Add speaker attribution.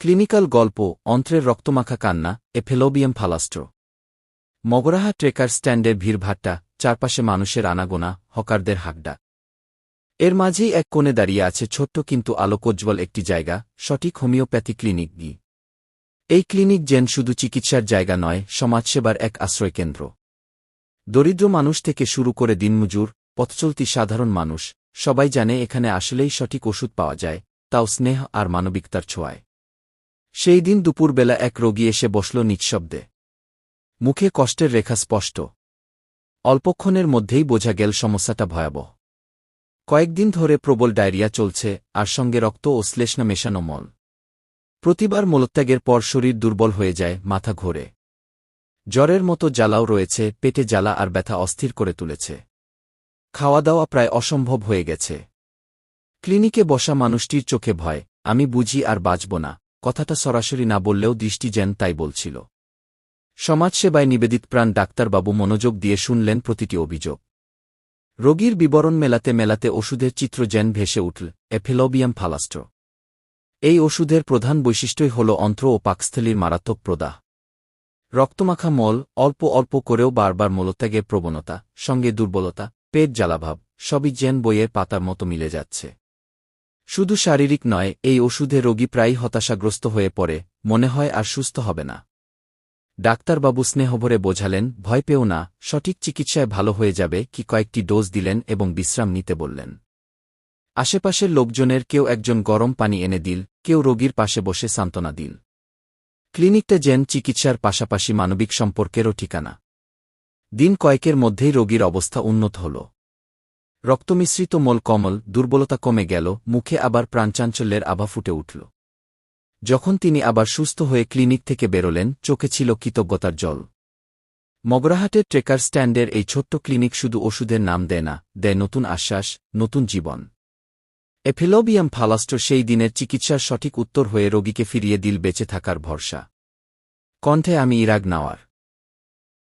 Speaker 1: Clinical গল্প, অন্ত্রের রক্তমাখা কান্না, এফেলোবিয়াম ফালাস্ট্র মগরাহা ট্রেকার স্ট্যান্ডের ভিড়ভাট্টা, চারপাশে মানুষের আনাগোনা, হকারদের হাকডা এর মাঝেই এক কোণে দাঁড়িয়ে আছে ছোট্ট কিন্তু আলোকোজ্জ্বল একটি জায়গা, সঠিক হোমিওপ্যাথি ক্লিনিক গি এই ক্লিনিক যেন শুধু চিকিৎসার জায়গা নয়, সমাজসেবার এক আশ্রয়কেন্দ্র। দরিদ্র মানুষ থেকে শুরু করে দিনমজুর, পথচলতি সাধারণ মানুষ, সবাই জানে এখানে আসলেই সঠিক ওষুধ পাওয়া যায়, তাও স্নেহ আর মানবিকতার ছোঁয়ায়। সেই দিন দুপুরবেলা এক রোগী এসে বসল নিঃশব্দে। মুখে কষ্টের রেখা স্পষ্ট। অল্পক্ষণের মধ্যেই বোঝা গেল সমস্যাটা ভয়াবহ। কয়েকদিন ধরে প্রবল ডায়রিয়া চলছে, আর সঙ্গে রক্ত ও শ্লেষ্ণা মেশানো মল। প্রতিবার মলত্যাগের পর শরীর দুর্বল হয়ে যায়, মাথা ঘোরে। জ্বরের মতো জ্বালাও রয়েছে, পেটে জ্বালা আর ব্যথা অস্থির করে তুলেছে। খাওয়া দাওয়া প্রায় অসম্ভব হয়ে গেছে। ক্লিনিকে বসা মানুষটির চোখে ভয়, আমি বুঝি আর বাঁচব না। কথাটা সরাসরি না বললেও দৃষ্টি যেন তাই বলছিল। সমাজসেবায় নিবেদিত প্রাণ ডাক্তারবাবু মনোযোগ দিয়ে শুনলেন প্রতিটি অভিযোগ। রোগীর বিবরণ মেলাতে মেলাতে ওষুধের চিত্র যেন ভেসে উঠল, এফেলোবিয়াম ফালাস্ট্র এই ওষুধের প্রধান বৈশিষ্ট্যই হল অন্ত্র ও পাকস্থলীর মারাত্মক প্রদাহ। রক্তমাখা মল, অল্প অল্প করেও বারবার মলত্যাগের প্রবণতা, সঙ্গে দুর্বলতা, পেট জ্বালাভাব, সবই জেন বইয়ের পাতার মতো মিলে যাচ্ছে। শুধু শারীরিক নয়, এই ওষুধে রোগী প্রায়ই হতাশাগ্রস্ত হয়ে পড়ে, মনে হয় আর সুস্থ হবে না। ডাক্তারবাবু স্নেহভরে বোঝালেন, ভয় পেও না, সঠিক চিকিৎসায় ভালো হয়ে যাবে কি কয়েকটি ডোজ দিলেন এবং বিশ্রাম নিতে বললেন। আশেপাশের লোকজনের কেউ একজন গরম পানি এনে দিল, কেউ রোগীর পাশে বসে সান্ত্বনা দিল। ক্লিনিকটা যেন চিকিৎসার পাশাপাশি মানবিক সম্পর্কেরও ঠিকানা। দিন কয়েকের মধ্যেই রোগীর অবস্থা উন্নত হল। রক্তমিশ্রিত মল কমল দুর্বলতা কমে গেল, মুখে আবার প্রাণচাঞ্চল্যের আভা ফুটে উঠল। যখন তিনি আবার সুস্থ হয়ে ক্লিনিক থেকে বেরোলেন, চোখে ছিল কৃতজ্ঞতার জল। মগরাহাটের ট্রেকার স্ট্যান্ডের এই ছোট্ট ক্লিনিক শুধু ওষুধের নাম দেয় না, দেয় নতুন আশ্বাস, নতুন জীবন। এফিলোবিয়াম ফালাস্টো সেই দিনের চিকিৎসার সঠিক উত্তর হয়ে রোগীকে ফিরিয়ে দিল বেঁচে থাকার ভরসা। কণ্ঠে আমি ইরাগ নাওয়ার।